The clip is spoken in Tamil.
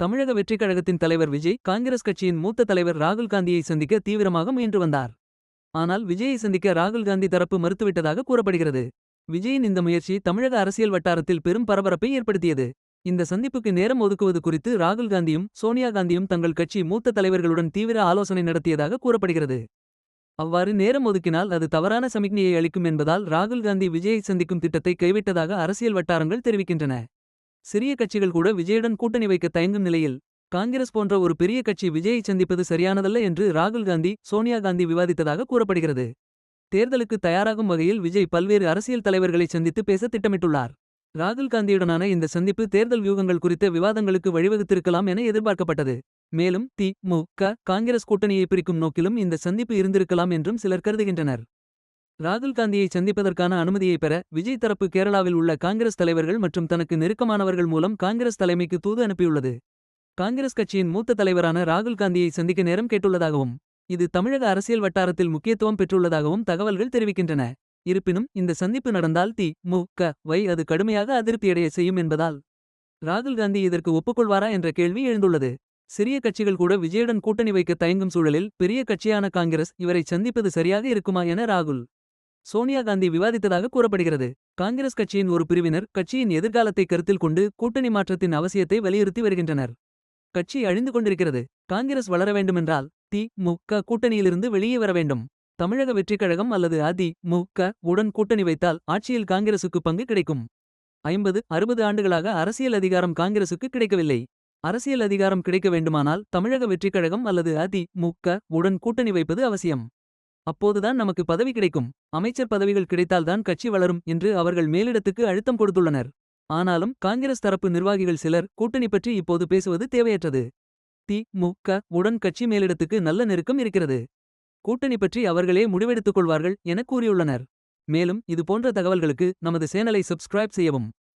தமிழக வெற்றிக் கழகத்தின் தலைவர் விஜய் காங்கிரஸ் கட்சியின் மூத்த தலைவர் ராகுல் காந்தியை சந்திக்க தீவிரமாக முயன்று வந்தார். ஆனால் விஜயை சந்திக்க ராகுல் காந்தி தரப்பு மறுத்துவிட்டதாக கூறப்படுகிறது. விஜயின் இந்த முயற்சி தமிழக அரசியல் வட்டாரத்தில் பெரும் பரபரப்பை ஏற்படுத்தியது. இந்த சந்திப்புக்கு நேரம் ஒதுக்குவது குறித்து ராகுல் காந்தியும் சோனியா காந்தியும் தங்கள் கட்சி மூத்த தலைவர்களுடன் தீவிர ஆலோசனை நடத்தியதாக கூறப்படுகிறது. அவ்வாறு நேரம் ஒதுக்கினால் அது தவறான சமிக்ஞையை அளிக்கும் என்பதால் ராகுல் காந்தி விஜயை சந்திக்கும் திட்டத்தை கைவிட்டதாக அரசியல் வட்டாரங்கள் தெரிவிக்கின்றன. சிறிய கட்சிகள் கூட விஜயுடன் கூட்டணி வைக்க தயங்கும் நிலையில். காங்கிரஸ் போன்ற ஒரு பெரிய கட்சி விஜயை சந்திப்பது சரியானதல்ல என்று ராகுல் காந்தி சோனியா காந்தி விவாதித்ததாக கூறப்படுகிறது. தேர்தலுக்கு தயாராகும் வகையில் விஜய் பல்வேறு அரசியல் தலைவர்களை சந்தித்து பேச திட்டமிட்டுள்ளார். ராகுல் காந்தியுடனான இந்த சந்திப்பு தேர்தல் வியூகங்கள் குறித்த விவாதங்களுக்கு வழிவகுத்திருக்கலாம் என எதிர்பார்க்கப்பட்டது. மேலும் தி மு க காங்கிரஸ் கூட்டணியை பிரிக்கும் நோக்கிலும் இந்த சந்திப்பு இருந்திருக்கலாம் என்றும் சிலர் கருதுகின்றனர். ராகுல் காந்தியை சந்திப்பதற்கான அனுமதியை பெற விஜய் தரப்பு கேரளாவில் உள்ள காங்கிரஸ் தலைவர்கள் மற்றும் தனக்கு நெருக்கமானவர்கள் மூலம் காங்கிரஸ் தலைமைக்கு தூது அனுப்பியுள்ளது. காங்கிரஸ் கட்சியின் மூத்த தலைவரான ராகுல் காந்தியை சந்திக்க நேரம் கேட்டுள்ளதாகவும். இது தமிழக அரசியல் வட்டாரத்தில் முக்கியத்துவம் பெற்றுள்ளதாகவும் தகவல்கள் தெரிவிக்கின்றன. இருப்பினும் இந்த சந்திப்பு நடந்தால் தி மு க வை அது கடுமையாக அதிருப்தியடைய செய்யும் என்பதால். ராகுல் காந்தி இதற்கு ஒப்புக்கொள்வாரா என்ற கேள்வி எழுந்துள்ளது. சிறிய கட்சிகள் கூட விஜயுடன் கூட்டணி வைக்க தயங்கும் சூழலில் பெரிய கட்சியான காங்கிரஸ் இவரை சந்திப்பது சரியாக இருக்குமா என ராகுல். சோனியா காந்தி விவாதித்ததாக கூறப்படுகிறது. காங்கிரஸ் கட்சியின் ஒரு பிரிவினர் கட்சியின் எதிர்காலத்தை கருத்தில் கொண்டு கூட்டணி மாற்றத்தின் அவசியத்தை வலியுறுத்தி வருகின்றனர். கட்சி அழிந்து கொண்டிருக்கிறது காங்கிரஸ் வளர வேண்டுமென்றால் தி மு க கூட்டணியிலிருந்து வெளியே வர வேண்டும். தமிழக வெற்றிக் கழகம் அல்லது அதி மு க உடன் கூட்டணி வைத்தால் ஆட்சியில் காங்கிரசுக்கு பங்கு கிடைக்கும். ஐம்பது அறுபது ஆண்டுகளாக அரசியல் அதிகாரம் காங்கிரசுக்கு கிடைக்கவில்லை. அரசியல் அதிகாரம் கிடைக்க வேண்டுமானால் தமிழக வெற்றிக் கழகம் அல்லது அதி மு க உடன் கூட்டணி வைப்பது அவசியம். அப்போதுதான் நமக்கு பதவி கிடைக்கும் அமைச்சர் பதவிகள் கிடைத்தால்தான் கட்சி வளரும் என்று அவர்கள் மேலிடத்துக்கு அழுத்தம் கொடுத்துள்ளனர். ஆனாலும் காங்கிரஸ் தரப்பு நிர்வாகிகள் சிலர் கூட்டணி பற்றி இப்போது பேசுவது தேவையற்றது. தி மு க உடன் கட்சி மேலிடத்துக்கு நல்ல நெருக்கம் இருக்கிறது. கூட்டணி பற்றி அவர்களே முடிவெடுத்துக் கொள்வார்கள் என கூறியுள்ளனர். மேலும் இது போன்ற தகவல்களுக்கு நமது சேனலை சப்ஸ்கிரைப் செய்யவும்.